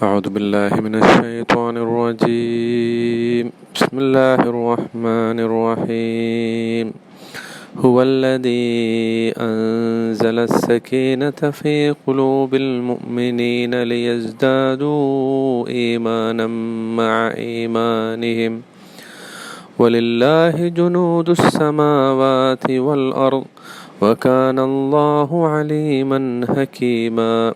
أعوذ بالله من الشيطان الرجيم. بسم الله الرحمن الرحيم. هو الذي أنزل السكينة في قلوب المؤمنين ليزدادوا إيمانا مع إيمانهم. ولله جنود السماوات والأرض وكان الله عليما حكيما.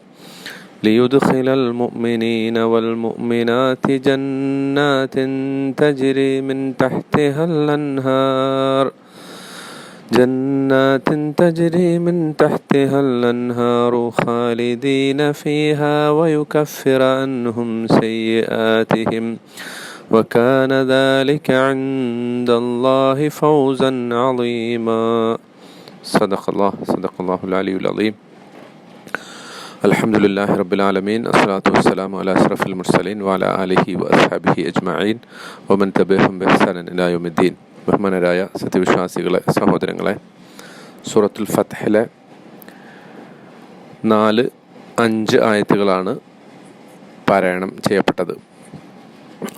ليدخل المؤمنين والمؤمنات جنات تجري من تحتها الأنهار. جنات تجري من تحتها الأنهار خالدين فيها ويكفر عنهم سيئاتهم. وكان ذلك عند الله فوزا عظيما. صدق الله صدق الله العلي العظيم. അലഹമുല്ലാഹി റബുലാലമീൻ അസ്സലാത്തു വസ്സലാം അല അസ്റഫുൽ മുർസലീൻ വാല അലഹി വസ്ഹാബിഹി അജ്മീൻ ഒമൻ തബേഹം ബെഹ്സനൻ ഇലായുമുദ്ദീൻ ബഹ്മനരായ സത്യവിശ്വാസികളെ സഹോദരങ്ങളെ സൂറത്തുൽ ഫത്തഹിലെ നാല് അഞ്ച് ആയത്തുകളാണ് പാരായണം ചെയ്യപ്പെട്ടത്.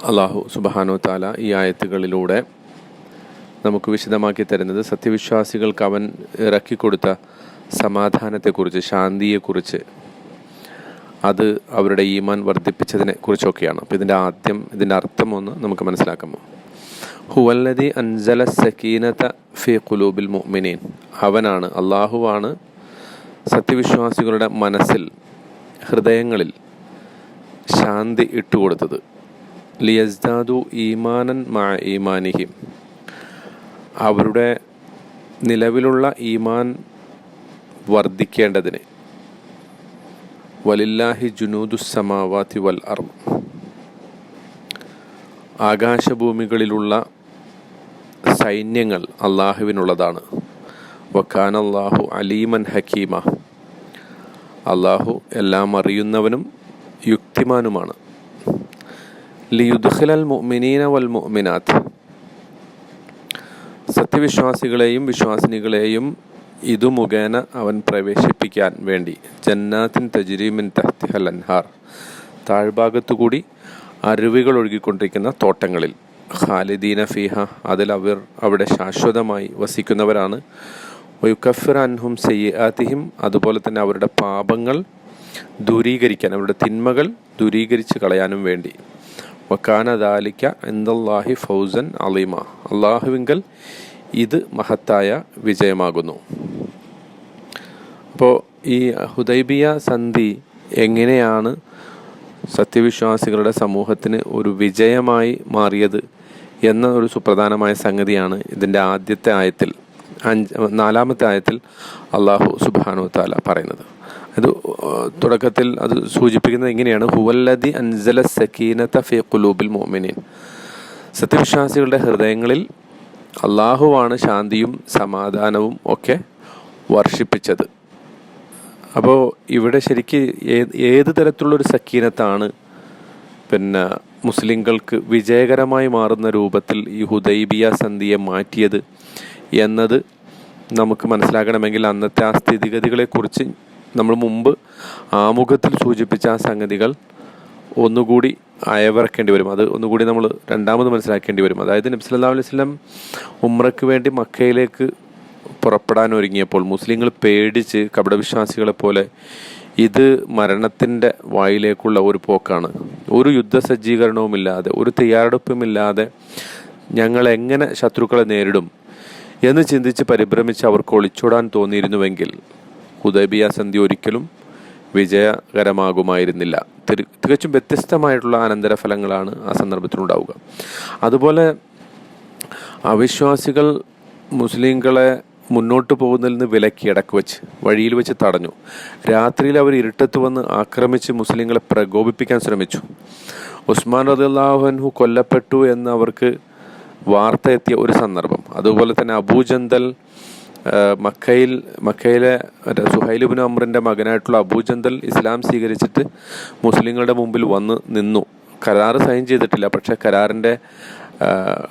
അള്ളാഹു സുബാനോ താല ഈ ആയത്തുകളിലൂടെ നമുക്ക് വിശദമാക്കി തരുന്നത് സത്യവിശ്വാസികൾക്ക് അവൻ ഇറക്കിക്കൊടുത്ത സമാധാനത്തെക്കുറിച്ച് ശാന്തിയെക്കുറിച്ച് അത് അവരുടെ ഈമാൻ വർദ്ധിപ്പിച്ചതിനെ കുറിച്ചൊക്കെയാണ്. അപ്പോൾ ഇതിന്റെ ആദ്യം ഇതിന്റെ അർത്ഥം ഒന്ന് നമുക്ക് മനസ്സിലാക്കാമോ ഹുവല്ലതി അൻസല സക്കീനത ഫി കുലൂബിൽ മുഅ്മിനീൻ. അവനാണ് അള്ളാഹുവാണ് സത്യവിശ്വാസികളുടെ മനസ്സിൽ ഹൃദയങ്ങളിൽ ശാന്തി ഇട്ടുകൊടുത്തത്. ലിയസ്ദാദു ഈമാനൻ മാ ഈമാനിഹിം. അവരുടെ നിലവിലുള്ള ഈമാൻ വർദ്ധിക്കേണ്ടതിന്. വലില്ലാഹി ജുനൂദുസമാവാത്തി വൽ അർ ആകാശഭൂമികളിലുള്ള സൈന്യങ്ങൾ അള്ളാഹുവിനുള്ളതാണ്. വഖാൻ അള്ളാഹു അലീമൻ ഹക്കീമ. അള്ളാഹു എല്ലാം അറിയുന്നവനും യുക്തിമാനുമാണ്. ലിയുദ്ഖിലൽ മുഅ്മിനീന വൽ മുഅ്മിനാത്ത്. സത്യവിശ്വാസികളെയും വിശ്വാസിനികളെയും ഇതു മുഖേന അവൻ പ്രവേശിപ്പിക്കാൻ വേണ്ടി ജന്നാത്തിൻ തജിരീമിൻ തഹ്തിഹൽ അൻഹാർ താഴ്ഭാഗത്തുകൂടി അരുവികൾ ഒഴുകിക്കൊണ്ടിരിക്കുന്ന തോട്ടങ്ങളിൽ. ഖാലിദീന ഫിഹ അതിൽ അവർ അവിടെ ശാശ്വതമായി വസിക്കുന്നവരാണ്. വയുക്കഫിർ അൻഹും സയ്യാത്തിഹിം അതുപോലെ തന്നെ അവരുടെ പാപങ്ങൾ ദൂരീകരിക്കാൻ അവരുടെ തിന്മകൾ ദൂരീകരിച്ച് കളയാനും വേണ്ടി. വക്കാന ദാലിക്ക എന്തല്ലാഹി ഫൗസൻ അലീമ. അള്ളാഹുവിങ്കൽ ഇത് മഹത്തായ വിജയമാകുന്നു. അപ്പോൾ ഈ ഹുദൈബിയ സന്ധി എങ്ങനെയാണ് സത്യവിശ്വാസികളുടെ സമൂഹത്തിന് ഒരു വിജയമായി മാറിയത് എന്ന ഒരു സുപ്രധാനമായ സംഗതിയാണ് ഇതിന്റെ ആദ്യത്തെ ആയത്തിൽ അഞ്ച് നാലാമത്തെ ആയത്തിൽ അള്ളാഹു സുബാനു താല പറയുന്നത്. അത് തുടക്കത്തിൽ അത് സൂചിപ്പിക്കുന്നത് എങ്ങനെയാണ് ഹുവല്ലതി അൻസല സക്കീനത്ത ഫി ഖുലൂബിൽ മോമിനീൻ സത്യവിശ്വാസികളുടെ ഹൃദയങ്ങളിൽ അള്ളാഹുവാണ് ശാന്തിയും സമാധാനവും ഒക്കെ വർഷിപ്പിച്ചത്. അപ്പോൾ ഇവിടെ ശരിക്ക് ഏത് തരത്തിലുള്ളൊരു സക്കീനത്താണ് പിന്നെ മുസ്ലിങ്ങൾക്ക് വിജയകരമായി മാറുന്ന രൂപത്തിൽ ഈ ഹുദൈബിയ സന്ധിയെ മാറ്റിയത് എന്നത് നമുക്ക് മനസ്സിലാക്കണമെങ്കിൽ അന്നത്തെ ആ സ്ഥിതിഗതികളെക്കുറിച്ച് നമ്മൾ മുമ്പ് ആമുഖത്തിൽ സൂചിപ്പിച്ച ആ സംഗതികൾ ഒന്നുകൂടി അയവിറക്കേണ്ടി വരും. അത് ഒന്നുകൂടി നമ്മൾ രണ്ടാമത് മനസ്സിലാക്കേണ്ടി വരും. അതായത് നബി സല്ലല്ലാഹു അലൈഹി സ്വലം ഉമ്രക്ക് വേണ്ടി മക്കയിലേക്ക് പുറപ്പെടാൻ ഒരുങ്ങിയപ്പോൾ മുസ്ലിങ്ങൾ പേടിച്ച് കപടവിശ്വാസികളെ പോലെ ഇത് മരണത്തിന്റെ വായിലേക്കുള്ള ഒരു പോക്കാണ്. ഒരു യുദ്ധസജ്ജീകരണവുമില്ലാതെ ഒരു തയ്യാറെടുപ്പുമില്ലാതെ ഞങ്ങൾ എങ്ങനെ ശത്രുക്കളെ നേരിടും എന്ന് ചിന്തിച്ച് പരിഭ്രമിച്ച് അവർക്ക് ഒളിച്ചോടാൻ തോന്നിയിരുന്നുവെങ്കിൽ ഹുദൈബിയ സന്ധി ഒരിക്കലും വിജയകരമാകുമായിരുന്നില്ല. തികച്ചും വ്യത്യസ്തമായിട്ടുള്ള അനന്തരഫലങ്ങളാണ് ആ സന്ദർഭത്തിലുണ്ടാവുക. അതുപോലെ അവിശ്വാസികൾ മുസ്ലിങ്ങളെ മുന്നോട്ട് പോകുന്നതിൽ നിന്ന് വിലക്കി ഇടയ്ക്ക് വെച്ച് വഴിയിൽ വെച്ച് തടഞ്ഞു. രാത്രിയിൽ അവർ ഇരുട്ടത്ത് വന്ന് ആക്രമിച്ച് മുസ്ലിങ്ങളെ പ്രകോപിപ്പിക്കാൻ ശ്രമിച്ചു. ഉസ്മാൻ റദിള്ളാഹുഹു കൊല്ലപ്പെട്ടു എന്ന് അവർക്ക് വാർത്ത എത്തിയ ഒരു സന്ദർഭം. അതുപോലെ തന്നെ അബൂജന്തൽ മക്കയിൽ മക്കയിലെ സുഹൈലുബിൻ അമറിന്റെ മകനായിട്ടുള്ള അബൂജന്തൽ ഇസ്ലാം സ്വീകരിച്ചിട്ട് മുസ്ലിങ്ങളുടെ മുമ്പിൽ വന്ന് നിന്നു. കരാർ സൈൻ ചെയ്തിട്ടില്ല. പക്ഷേ കരാറിന്റെ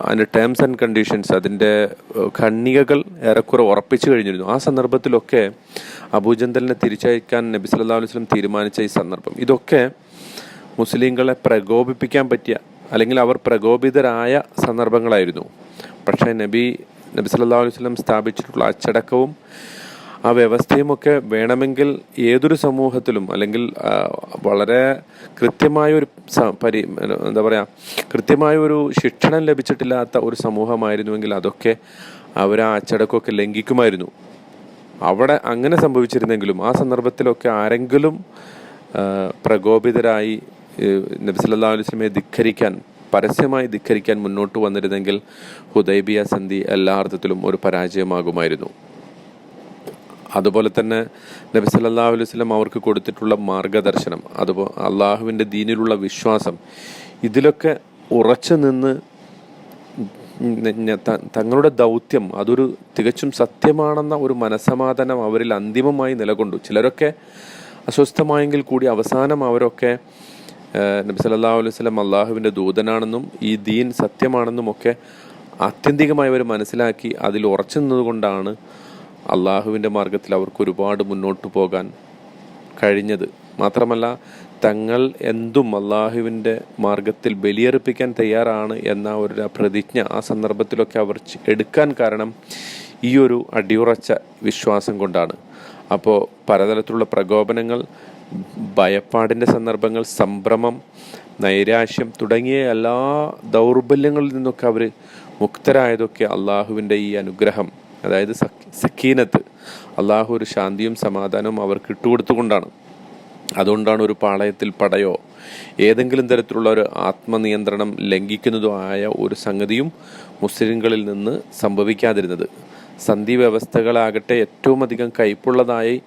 അതിന്റെ ടേംസ് ആൻഡ് കണ്ടീഷൻസ് അതിന്റെ ഖണ്ണികകൾ ഏറെക്കുറെ ഉറപ്പിച്ചു കഴിഞ്ഞിരുന്നു. ആ സന്ദർഭത്തിലൊക്കെ അബൂജന്തലിനെ തിരിച്ചയക്കാൻ നബി സല്ലാ അലൈഹി വസല്ലം തീരുമാനിച്ച ഈ സന്ദർഭം. ഇതൊക്കെ മുസ്ലിങ്ങളെ പ്രകോപിപ്പിക്കാൻ പറ്റിയ അല്ലെങ്കിൽ അവർ പ്രകോപിതരായ സന്ദർഭങ്ങളായിരുന്നു. പക്ഷേ നബി നബി സല്ലാ അലൈഹി സ്വലം സ്ഥാപിച്ചിട്ടുള്ള അച്ചടക്കവും ആ വ്യവസ്ഥയുമൊക്കെ വേണമെങ്കിൽ ഏതൊരു സമൂഹത്തിലും അല്ലെങ്കിൽ വളരെ കൃത്യമായ ഒരു പരി എന്താ പറയുക കൃത്യമായ ഒരു ശിക്ഷണം ലഭിച്ചിട്ടില്ലാത്ത ഒരു സമൂഹമായിരുന്നുവെങ്കിൽ അതൊക്കെ അവർ ആ അച്ചടക്കമൊക്കെ ലംഘിക്കുമായിരുന്നു. അവിടെ അങ്ങനെ സംഭവിച്ചിരുന്നെങ്കിലും ആ സന്ദർഭത്തിലൊക്കെ ആരെങ്കിലും പ്രകോപിതരായി നബി സല്ലല്ലാഹു അലൈഹി വസല്ലമയെ ധിക്കരിക്കാൻ പരസ്യമായി ധിക്കരിക്കാൻ മുന്നോട്ട് വന്നിരുന്നെങ്കിൽ ഹുദൈബിയ സന്ധി എല്ലാ അർത്ഥത്തിലും ഒരു പരാജയമാകുമായിരുന്നു. അതുപോലെ തന്നെ നബി സല്ലാ അലൈഹി വസല്ലം അവർക്ക് കൊടുത്തിട്ടുള്ള മാർഗദർശനം അതുപോലെ അള്ളാഹുവിന്റെ ദീനിലുള്ള വിശ്വാസം ഇതിലൊക്കെ ഉറച്ചു നിന്ന് തങ്ങളുടെ ദൗത്യം അതൊരു തികച്ചും സത്യമാണെന്ന ഒരു മനസമാധാനം അവരിൽ അന്തിമമായി നിലകൊണ്ടു. ചിലരൊക്കെ അസ്വസ്ഥമായെങ്കിൽ കൂടി അവസാനം അവരൊക്കെ നബി സല്ലല്ലാഹു അലൈഹി വസല്ലം അള്ളാഹുവിന്റെ ദൂതനാണെന്നും ഈ ദീൻ സത്യമാണെന്നും ഒക്കെ ആത്യന്തികമായി അവർ മനസ്സിലാക്കി അതിൽ ഉറച്ചു നിന്നതുകൊണ്ടാണ് അള്ളാഹുവിന്റെ മാർഗത്തിൽ അവർക്ക് ഒരുപാട് മുന്നോട്ട് പോകാൻ കഴിഞ്ഞത്. മാത്രമല്ല തങ്ങൾ എന്തും അള്ളാഹുവിന്റെ മാർഗത്തിൽ ബലിയർപ്പിക്കാൻ തയ്യാറാണ് എന്ന ഒരു പ്രതിജ്ഞ ആ സന്ദർഭത്തിലൊക്കെ അവർ എടുക്കാൻ കാരണം ഈ ഒരു അടിയുറച്ച വിശ്വാസം കൊണ്ടാണ്. അപ്പോൾ പലതരത്തിലുള്ള പ്രകോപനങ്ങൾ ഭയപ്പാടിന്റെ സന്ദർഭങ്ങൾ സംഭ്രമം നൈരാശ്യം തുടങ്ങിയ എല്ലാ ദൗർബല്യങ്ങളിൽ നിന്നൊക്കെ അവർ മുക്തരായതൊക്കെ അള്ളാഹുവിന്റെ ഈ അനുഗ്രഹം അതായത് സക്ക്- സക്കീനത്ത്. അള്ളാഹു ഒരു ശാന്തിയും സമാധാനവും അവർക്ക് ഇട്ടുകൊടുത്തുകൊണ്ടാണ്. അതുകൊണ്ടാണ് ഒരു പാളയത്തിൽ പടയോ ഏതെങ്കിലും തരത്തിലുള്ള ഒരു ആത്മനിയന്ത്രണം ലംഘിക്കുന്നതോ ആയ ഒരു സംഗതിയും മുസ്ലിങ്ങളിൽ നിന്ന് സംഭവിക്കാതിരുന്നത്. സന്ധി വ്യവസ്ഥകളാകട്ടെ ഏറ്റവും അധികം കയ്പുള്ളതായി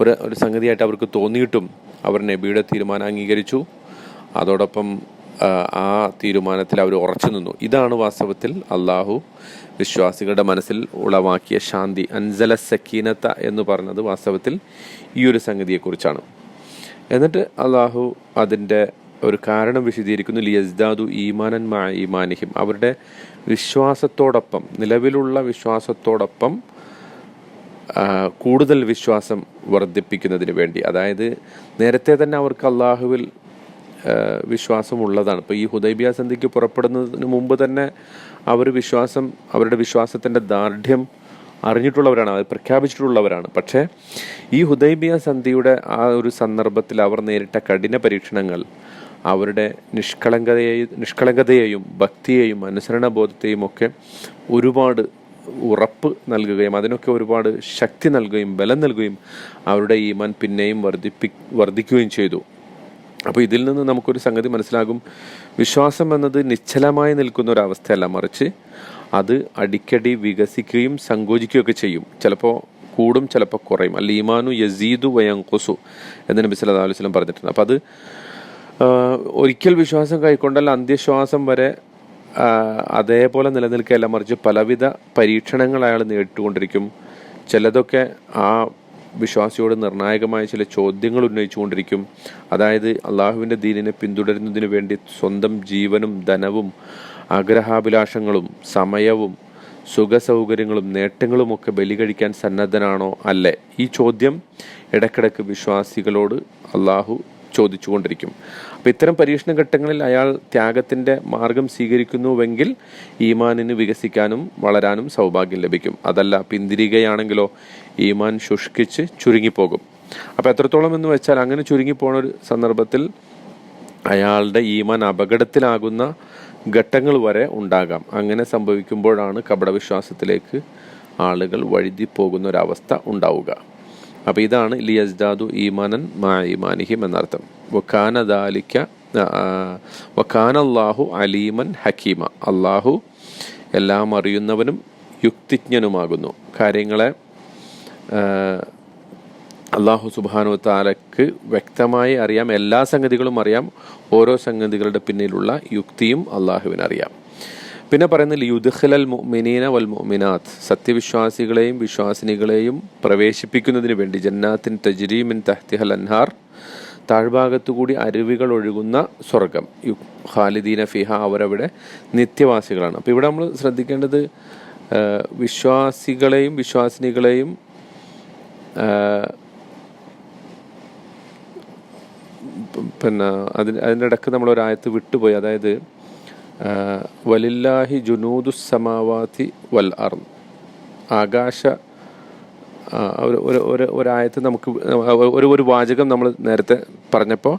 ഒരു ഒരു സംഗതിയായിട്ട് അവർക്ക് തോന്നിയിട്ടും അവർ നബിയുടെ തീരുമാനം അംഗീകരിച്ചു. അതോടൊപ്പം ആ, തീരുമാനത്തിൽ അവർ ഉറച്ചു നിന്നു. ഇതാണ് വാസ്തവത്തിൽ അള്ളാഹു വിശ്വാസികളുടെ മനസ്സിൽ ഉളവാക്കിയ ശാന്തി. അൻസല സക്കീനത്ത എന്ന് പറഞ്ഞത് വാസ്തവത്തിൽ ഈ ഒരു സംഗതിയെക്കുറിച്ചാണ്. എന്നിട്ട് അള്ളാഹു അതിന്റെ ഒരു കാരണം വിശദീകരിക്കുന്നു. ലിയസ്ദാദു ഈമാനൻ മാ ഈമാനിഹിം. അവരുടെ വിശ്വാസത്തോടൊപ്പം നിലവിലുള്ള വിശ്വാസത്തോടൊപ്പം കൂടുതൽ വിശ്വാസം വർദ്ധിപ്പിക്കുന്നതിന് വേണ്ടി. അതായത് നേരത്തെ തന്നെ അവർക്ക് അള്ളാഹുവിൽ വിശ്വാസമുള്ളതാണ്. ഇപ്പോൾ ഈ ഹുദൈബിയ സന്ധിക്ക് പുറപ്പെടുന്നതിന് മുമ്പ് തന്നെ അവർ വിശ്വാസം അവരുടെ വിശ്വാസത്തിന്റെ ദാർഢ്യം അറിഞ്ഞിട്ടുള്ളവരാണ് അത് പ്രഖ്യാപിച്ചിട്ടുള്ളവരാണ്. പക്ഷേ ഈ ഹുദൈബിയ സന്ധിയുടെ ആ ഒരു സന്ദർഭത്തിൽ അവർ നേരിട്ട കഠിന പരീക്ഷണങ്ങൾ അവരുടെ നിഷ്കളങ്കതയെയും നിഷ്കളങ്കതയെയും ഭക്തിയെയും അനുസരണ ബോധത്തെയും ഒക്കെ ഒരുപാട് ഉറപ്പ് നൽകുകയും അതിനൊക്കെ ഒരുപാട് ശക്തി നൽകുകയും ബലം നൽകുകയും അവരുടെ ഈമാൻ പിന്നെയും വർദ്ധിപ്പി വർദ്ധിക്കുകയും ചെയ്തു. അപ്പോൾ ഇതിൽ നിന്ന് നമുക്കൊരു സംഗതി മനസ്സിലാകും. വിശ്വാസം എന്നത് നിശ്ചലമായി നിൽക്കുന്ന ഒരു അവസ്ഥയല്ല. മറിച്ച് അത് അടിക്കടി വികസിക്കുകയും സങ്കോചിക്കുകയൊക്കെ ചെയ്യും. ചിലപ്പോൾ കൂടും ചിലപ്പോൾ കുറയും. അല്ല ഈമാനു യസീദു വയങ്കുസു എന്ന് നബി സല്ലല്ലാഹു അലൈഹി പറഞ്ഞിട്ടുണ്ട്. അപ്പോൾ അത് ഒരിക്കൽ വിശ്വാസം കൈക്കൊണ്ടാൽ അന്ത്യശ്വാസം വരെ അതേപോലെ നിലനിൽക്കുകയല്ല. മറിച്ച് പലവിധ പരീക്ഷണങ്ങൾ അയാൾ നേരിട്ടുകൊണ്ടിരിക്കും. ചിലതൊക്കെ ആ വിശ്വാസിയോട് നിർണായകമായ ചില ചോദ്യങ്ങൾ ഉന്നയിച്ചുകൊണ്ടിരിക്കും. അതായത് അള്ളാഹുവിന്റെ ദീനിനെ പിന്തുടരുന്നതിന് വേണ്ടി സ്വന്തം ജീവനും ധനവും ആഗ്രഹാഭിലാഷങ്ങളും സമയവും സുഖസൗകര്യങ്ങളും നേട്ടങ്ങളുമൊക്കെ ബലി കഴിക്കാൻ സന്നദ്ധനാണോ? അല്ലേ? ഈ ചോദ്യം ഇടക്കിടക്ക് വിശ്വാസികളോട് അള്ളാഹു ചോദിച്ചുകൊണ്ടിരിക്കും. അപ്പോൾ ഇത്തരം പരീക്ഷണ ഘട്ടങ്ങളിൽ അയാൾ ത്യാഗത്തിന്റെ മാർഗം സ്വീകരിക്കുന്നുവെങ്കിൽ ഈമാനിന് വികസിക്കാനും വളരാനും സൗഭാഗ്യം ലഭിക്കും. അതല്ല പിന്തിരികയാണെങ്കിലോ ഈമാൻ ശുഷ്കിച്ച് ചുരുങ്ങിപ്പോകും. അപ്പോൾ എത്രത്തോളം എന്ന് വെച്ചാൽ അങ്ങനെ ചുരുങ്ങിപ്പോണ ഒരു സന്ദർഭത്തിൽ അയാളുടെ ഈമാൻ അപകടത്തിലാകുന്ന ഘട്ടങ്ങൾ വരെ ഉണ്ടാകാം. അങ്ങനെ സംഭവിക്കുമ്പോഴാണ് കപടവിശ്വാസത്തിലേക്ക് ആളുകൾ വഴുതി പോകുന്ന ഒരവസ്ഥ ഉണ്ടാവുക. അപ്പോൾ ഇതാണ് ലിയസ്ദാദു ഈമാനൻ മാ ഈമാനിഹിം എന്നർത്ഥം. വക്കാന ദാലിക്ക വക്കാന അള്ളാഹു അലീമൻ ഹക്കീമ. അള്ളാഹു എല്ലാം അറിയുന്നവനും യുക്തിജ്ഞനുമാകുന്നു. കാര്യങ്ങളെ അള്ളാഹു സുബാനു താലക്ക് വ്യക്തമായി അറിയാം. എല്ലാ സംഗതികളും അറിയാം. ഓരോ സംഗതികളുടെ പിന്നിലുള്ള യുക്തിയും അള്ളാഹുവിന് അറിയാം പിന്നെ പറയുന്നത് യുദ്ഖിലൽ മുഅ്മിനീന വൽ മുഅ്മിനാത്ത്. സത്യവിശ്വാസികളെയും വിശ്വാസിനികളെയും പ്രവേശിപ്പിക്കുന്നതിന് വേണ്ടി ജന്നാത്തിൻ തജ്രീമിൻ തഹ്തിഹൽ അൻഹാർ താഴ്ഭാഗത്തുകൂടി അരുവികൾ ഒഴുകുന്ന സ്വർഗം യു ഖാലിദീന ഫിഹ അവരവിടെ നിത്യവാസികളാണ്. അപ്പോൾ ഇവിടെ നമ്മൾ ശ്രദ്ധിക്കേണ്ടത് വിശ്വാസികളെയും വിശ്വാസിനികളെയും പിന്നെ അതിന് അതിന്റെ ഇടയ്ക്ക് നമ്മൾ ഒരായത്ത് വിട്ടുപോയി. അതായത് വലില്ലാഹി ജുനൂദു സമാവാതി വൽ അർ ആകാശ ഒരു ഒരു ഒരു ഒരായത്ത് നമുക്ക് ഒരു ഒരു വാചകം നമ്മൾ നേരത്തെ പറഞ്ഞപ്പോൾ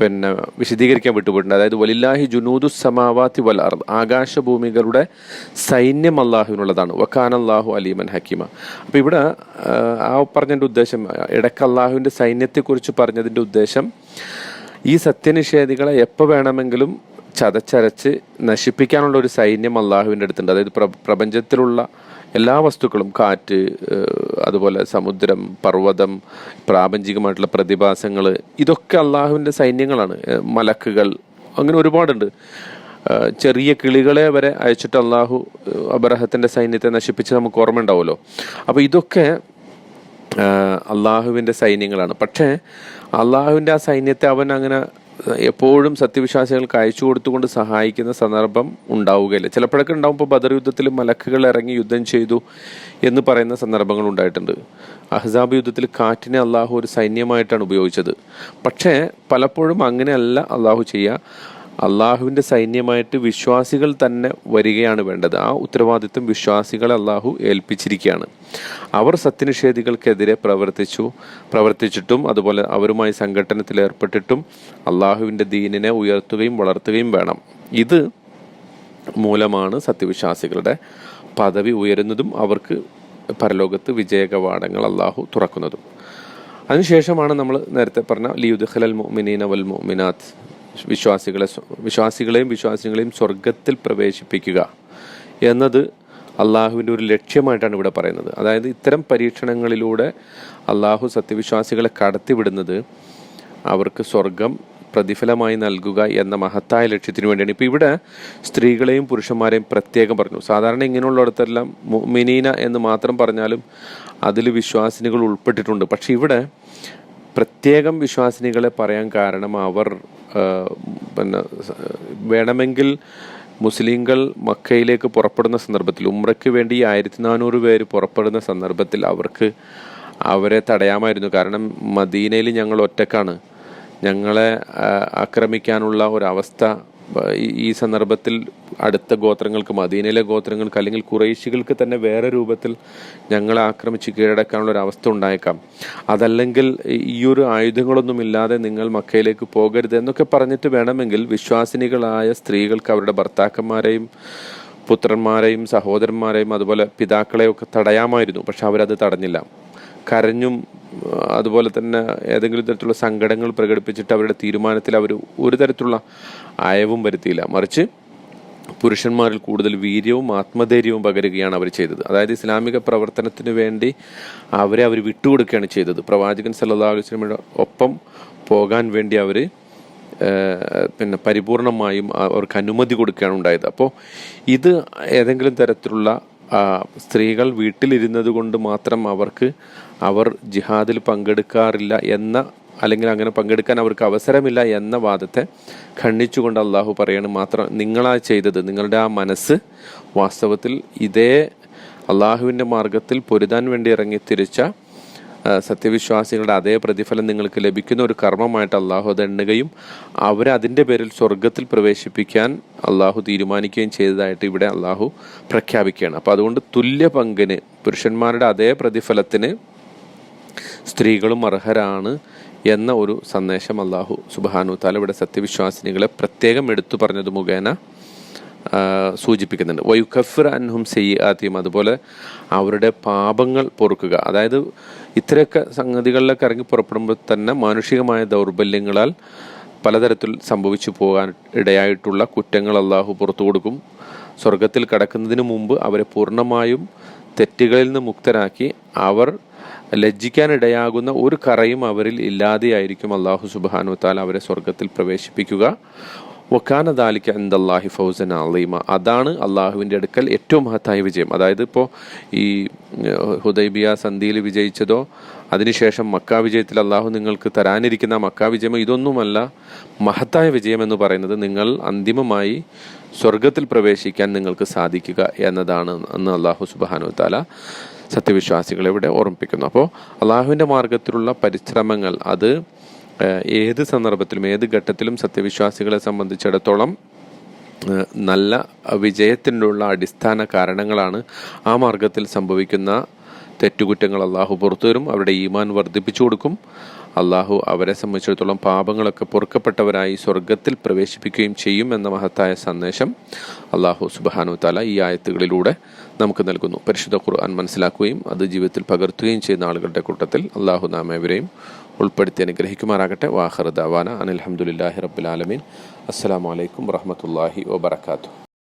പിന്നെ വിശദീകരിക്കാൻ വിട്ടുപോയിട്ടുണ്ട്. അതായത് വലില്ലാഹി ജുനൂദു സമാവാത്തി വൽ അർദ്. ആകാശഭൂമികളുടെ സൈന്യം അള്ളാഹുവിനുള്ളതാണ് വക്കാൻ അള്ളാഹു അലീമൻ ഹക്കീമ. അപ്പോൾ ഇവിടെ ആ പറഞ്ഞതിന്റെ ഉദ്ദേശം ഇടയ്ക്ക് അള്ളാഹുവിന്റെ സൈന്യത്തെക്കുറിച്ച് പറഞ്ഞതിന്റെ ഉദ്ദേശം ഈ സത്യനിഷേധികളെ എപ്പോൾ വേണമെങ്കിലും ചതച്ചരച്ച് നശിപ്പിക്കാനുള്ള ഒരു സൈന്യം അള്ളാഹുവിന്റെ അടുത്തുണ്ട്. അതായത് പ്ര പ്രപഞ്ചത്തിലുള്ള എല്ലാ വസ്തുക്കളും കാറ്റ് അതുപോലെ സമുദ്രം പർവതം പ്രാപഞ്ചികമായിട്ടുള്ള പ്രതിഭാസങ്ങൾ ഇതൊക്കെ അള്ളാഹുവിന്റെ സൈന്യങ്ങളാണ്. മലക്കുകൾ അങ്ങനെ ഒരുപാടുണ്ട്. ചെറിയ കിളികളെ വരെ അയച്ചിട്ട് അള്ളാഹു അബ്രഹത്തിന്റെ സൈന്യത്തെ നശിപ്പിച്ച് നമുക്ക് ഓർമ്മ ഉണ്ടാവുമല്ലോ അപ്പോൾ ഇതൊക്കെ അള്ളാഹുവിന്റെ സൈന്യങ്ങളാണ്. പക്ഷേ അള്ളാഹുവിന്റെ ആ സൈന്യത്തെ അവൻ അങ്ങനെ എപ്പോഴും സത്യവിശ്വാസികൾക്ക് അയച്ചു കൊടുത്തുകൊണ്ട് സഹായിക്കുന്ന സന്ദർഭം ഉണ്ടാവുകയില്ല. ചിലപ്പോഴൊക്കെ ഉണ്ടാവും ഇപ്പോൾ ബദർ യുദ്ധത്തിൽ മലക്കുകൾ ഇറങ്ങി യുദ്ധം ചെയ്തു എന്ന് പറയുന്ന സന്ദർഭങ്ങൾ ഉണ്ടായിട്ടുണ്ട്. അഹ്സാബ് യുദ്ധത്തിൽ കാറ്റിനെ അള്ളാഹു ഒരു സൈന്യമായിട്ടാണ് ഉപയോഗിച്ചത്. പക്ഷേ പലപ്പോഴും അങ്ങനെയല്ല അള്ളാഹു ചെയ്യുക അള്ളാഹുവിന്റെ സൈന്യമായിട്ട് വിശ്വാസികൾ തന്നെ വരികയാണ് വേണ്ടത്. ആ ഉത്തരവാദിത്വം വിശ്വാസികളെ അള്ളാഹു ഏൽപ്പിച്ചിരിക്കുകയാണ്. അവർ സത്യനിഷേധികൾക്കെതിരെ പ്രവർത്തിച്ചു പ്രവർത്തിച്ചിട്ടും അതുപോലെ അവരുമായി സംഘടനത്തിൽ ഏർപ്പെട്ടിട്ടും അള്ളാഹുവിന്റെ ദീനിനെ ഉയർത്തുകയും വളർത്തുകയും വേണം. ഇത് മൂലമാണ് സത്യവിശ്വാസികളുടെ പദവി ഉയരുന്നതും അവർക്ക് പരലോകത്ത് വിജയകവാടങ്ങൾ അള്ളാഹു തുറക്കുന്നതും. അതിനുശേഷമാണ് നമ്മൾ നേരത്തെ പറഞ്ഞ ലിയുദ്ഖലൽ മൊമിനീന വൽ മുഅ്മിനാത്ത് വിശ്വാസികളെ വിശ്വാസികളെയും വിശ്വാസികളെയും സ്വർഗത്തിൽ പ്രവേശിപ്പിക്കുക എന്നത് അള്ളാഹുവിന്റെ ഒരു ലക്ഷ്യമായിട്ടാണ് ഇവിടെ പറയുന്നത്. അതായത് ഇത്തരം പരീക്ഷണങ്ങളിലൂടെ അള്ളാഹു സത്യവിശ്വാസികളെ കടത്തിവിടുന്നത് അവർക്ക് സ്വർഗം പ്രതിഫലമായി നൽകുക എന്ന മഹത്തായ ലക്ഷ്യത്തിന് വേണ്ടിയാണ്. ഇപ്പോൾ ഇവിടെ സ്ത്രീകളെയും പുരുഷന്മാരെയും പ്രത്യേകം പറഞ്ഞു. സാധാരണ ഇങ്ങനെയുള്ളിടത്തെല്ലാം മിനീന എന്ന് മാത്രം പറഞ്ഞാലും അതിൽ വിശ്വാസിനികൾ ഉൾപ്പെട്ടിട്ടുണ്ട്. പക്ഷേ ഇവിടെ പ്രത്യേകം വിശ്വാസിനികളെ പറയാൻ കാരണം അവർ പിന്നെ വേണമെങ്കിൽ മുസ്ലിങ്ങൾ മക്കയിലേക്ക് പുറപ്പെടുന്ന സന്ദർഭത്തിൽ ഉമ്രയ്ക്ക് വേണ്ടി ആയിരത്തി നാനൂറ് പേര് പുറപ്പെടുന്ന സന്ദർഭത്തിൽ അവർക്ക് അവരെ തടയാമായിരുന്നു. കാരണം മദീനയിൽ ഞങ്ങൾ ഒറ്റക്കാണ്. ഞങ്ങളെ ആക്രമിക്കാനുള്ള ഒരവസ്ഥ ഈ- സന്ദർഭത്തിൽ അടുത്ത ഗോത്രങ്ങൾക്ക് മദീനയിലെ ഗോത്രങ്ങൾക്ക് അല്ലെങ്കിൽ കുറേശികൾക്ക് തന്നെ വേറെ രൂപത്തിൽ ഞങ്ങളെ ആക്രമിച്ച് കീഴടക്കാനുള്ള ഒരു അവസ്ഥ ഉണ്ടായേക്കാം. അതല്ലെങ്കിൽ ഈ ഒരു ആയുധങ്ങളൊന്നും ഇല്ലാതെ നിങ്ങൾ മക്കയിലേക്ക് പോകരുത് എന്നൊക്കെ പറഞ്ഞിട്ട് വേണമെങ്കിൽ വിശ്വാസിനികളായ സ്ത്രീകൾക്ക് അവരുടെ ഭർത്താക്കന്മാരെയും പുത്രന്മാരെയും സഹോദരന്മാരെയും അതുപോലെ പിതാക്കളെയും ഒക്കെ തടയാമായിരുന്നു. പക്ഷെ അവരത് തടഞ്ഞില്ല. കരഞ്ഞും അതുപോലെ തന്നെ ഏതെങ്കിലും തരത്തിലുള്ള സങ്കടങ്ങൾ പ്രകടിപ്പിച്ചിട്ട് അവരുടെ തീരുമാനത്തിൽ അവർ ഒരു തരത്തിലുള്ള അയവും വരുത്തിയില്ല. മറിച്ച് പുരുഷന്മാരിൽ കൂടുതൽ വീര്യവും ആത്മധൈര്യവും പകരുകയാണ് അവർ ചെയ്തത്. അതായത് ഇസ്ലാമിക പ്രവർത്തനത്തിന് വേണ്ടി അവരെ അവർ വിട്ടുകൊടുക്കുകയാണ് ചെയ്തത്. പ്രവാചകൻ വസല്ലമയുടെ ഒപ്പം പോകാൻ വേണ്ടി അവർ പിന്നെ പരിപൂർണമായും അവർക്ക് അനുമതി കൊടുക്കുകയാണ് ഉണ്ടായത്. അപ്പോൾ ഇത് ഏതെങ്കിലും തരത്തിലുള്ള സ്ത്രീകൾ വീട്ടിലിരുന്നത് കൊണ്ട് മാത്രം അവർക്ക് അവർ ജിഹാദിൽ പങ്കെടുക്കാറില്ല എന്ന അല്ലെങ്കിൽ അങ്ങനെ പങ്കെടുക്കാൻ അവർക്ക് അവസരമില്ല എന്ന വാദത്തെ ഖണ്ഡിച്ചുകൊണ്ട് അള്ളാഹു പറയാണ് മാത്രം നിങ്ങളാ ചെയ്തത്. നിങ്ങളുടെ ആ മനസ്സ് വാസ്തവത്തിൽ ഇതേ അള്ളാഹുവിന്റെ മാർഗത്തിൽ പൊരുതാൻ വേണ്ടി ഇറങ്ങി തിരിച്ച സത്യവിശ്വാസികളുടെ അതേ പ്രതിഫലം നിങ്ങൾക്ക് ലഭിക്കുന്ന ഒരു കർമ്മമായിട്ട് അള്ളാഹു അത് എണ്ണുകയും അവരെ അതിന്റെ പേരിൽ സ്വർഗത്തിൽ പ്രവേശിപ്പിക്കാൻ അള്ളാഹു തീരുമാനിക്കുകയും ചെയ്തതായിട്ട് ഇവിടെ അള്ളാഹു പ്രഖ്യാപിക്കുകയാണ്. അപ്പോൾ അതുകൊണ്ട് തുല്യ പങ്കിന് പുരുഷന്മാരുടെ അതേ പ്രതിഫലത്തിന് സ്ത്രീകളും അർഹരാണ് എന്ന ഒരു സന്ദേശം അള്ളാഹു സുബാനു താല ഇവിടെ സത്യവിശ്വാസിനികളെ പ്രത്യേകം എടുത്തു പറഞ്ഞത് മുഖേന സൂചിപ്പിക്കുന്നുണ്ട്. വയുഖഫിർ അൻഹും സെയ്യാത്തിയും അതുപോലെ അവരുടെ പാപങ്ങൾ പൊറുക്കുക. അതായത് ഇത്രയൊക്കെ സംഗതികളിലൊക്കെ ഇറങ്ങി പുറപ്പെടുമ്പോൾ തന്നെ മാനുഷികമായ ദൗർബല്യങ്ങളാൽ പലതരത്തിൽ സംഭവിച്ചു പോകാൻ ഇടയായിട്ടുള്ള കുറ്റങ്ങൾ അള്ളാഹു പുറത്തു കൊടുക്കും. സ്വർഗത്തിൽ കടക്കുന്നതിന് മുമ്പ് അവരെ പൂർണമായും തെറ്റുകളിൽ നിന്ന് മുക്തരാക്കി അവർ ലജ്ജിക്കാനിടയാകുന്ന ഒരു കറയും അവരിൽ ഇല്ലാതെയായിരിക്കും അള്ളാഹു സുബാനു താല അവരെ സ്വർഗത്തിൽ പ്രവേശിപ്പിക്കുക. വക്കാന ദാലിക്ക എന്തല്ലാഹി ഫൗസൻ അലീമ. അതാണ് അള്ളാഹുവിന്റെ അടുക്കൽ ഏറ്റവും മഹത്തായ വിജയം. അതായത് ഇപ്പോൾ ഈ ഹുദൈബിയ സന്ധിയിൽ വിജയിച്ചതോ അതിനുശേഷം മക്ക വിജയത്തിൽ അള്ളാഹു നിങ്ങൾക്ക് തരാനിരിക്കുന്ന മക്കാ വിജയം ഇതൊന്നുമല്ല. മഹത്തായ വിജയം എന്ന് പറയുന്നത് നിങ്ങൾ അന്തിമമായി സ്വർഗത്തിൽ പ്രവേശിക്കാൻ നിങ്ങൾക്ക് സാധിക്കുക എന്നതാണ് എന്ന് അള്ളാഹു സുബാനു താല സത്യവിശ്വാസികളെ ഇവിടെ ഓർമ്മിപ്പിക്കുന്നു. അപ്പോൾ അള്ളാഹുവിന്റെ മാർഗത്തിലുള്ള പരിശ്രമങ്ങൾ അത് ഏത് സന്ദർഭത്തിലും ഏത് ഘട്ടത്തിലും സത്യവിശ്വാസികളെ സംബന്ധിച്ചിടത്തോളം നല്ല വിജയത്തിനുള്ള അടിസ്ഥാന കാരണങ്ങളാണ് ആ മാർഗത്തിൽ സംഭവിക്കുന്ന തെറ്റുകുറ്റങ്ങൾ അള്ളാഹു പുറത്തു വരും അവരുടെ ഈമാൻ വർദ്ധിപ്പിച്ചു കൊടുക്കും. അള്ളാഹു അവരെ സംബന്ധിച്ചിടത്തോളം പാപങ്ങളൊക്കെ പൊറുക്കപ്പെട്ടവരായി സ്വർഗത്തിൽ പ്രവേശിപ്പിക്കുകയും ചെയ്യും എന്ന മഹത്തായ സന്ദേശം അള്ളാഹു സുബാനു താല ഈ ആയത്തുകളിലൂടെ നമുക്ക് നൽകുന്നു. പരിശുദ്ധ ഖുർആൻ മനസ്സിലാക്കുകയും അത് ജീവിതത്തിൽ പകർത്തുകയും ചെയ്യുന്ന ആളുകളുടെ കൂട്ടത്തിൽ അള്ളാഹു നാം ഇവരെയും ഉൾപ്പെടുത്തി അനുഗ്രഹിക്കുമാറാകട്ടെ. വാഹർ ദാവാന അനിൽഹമുല്ലാഹി റബ്ബുലാലമീൻ അസ്സാം വലൈക്കും വറഹമത്തല്ലാഹി വബർക്കാത്തു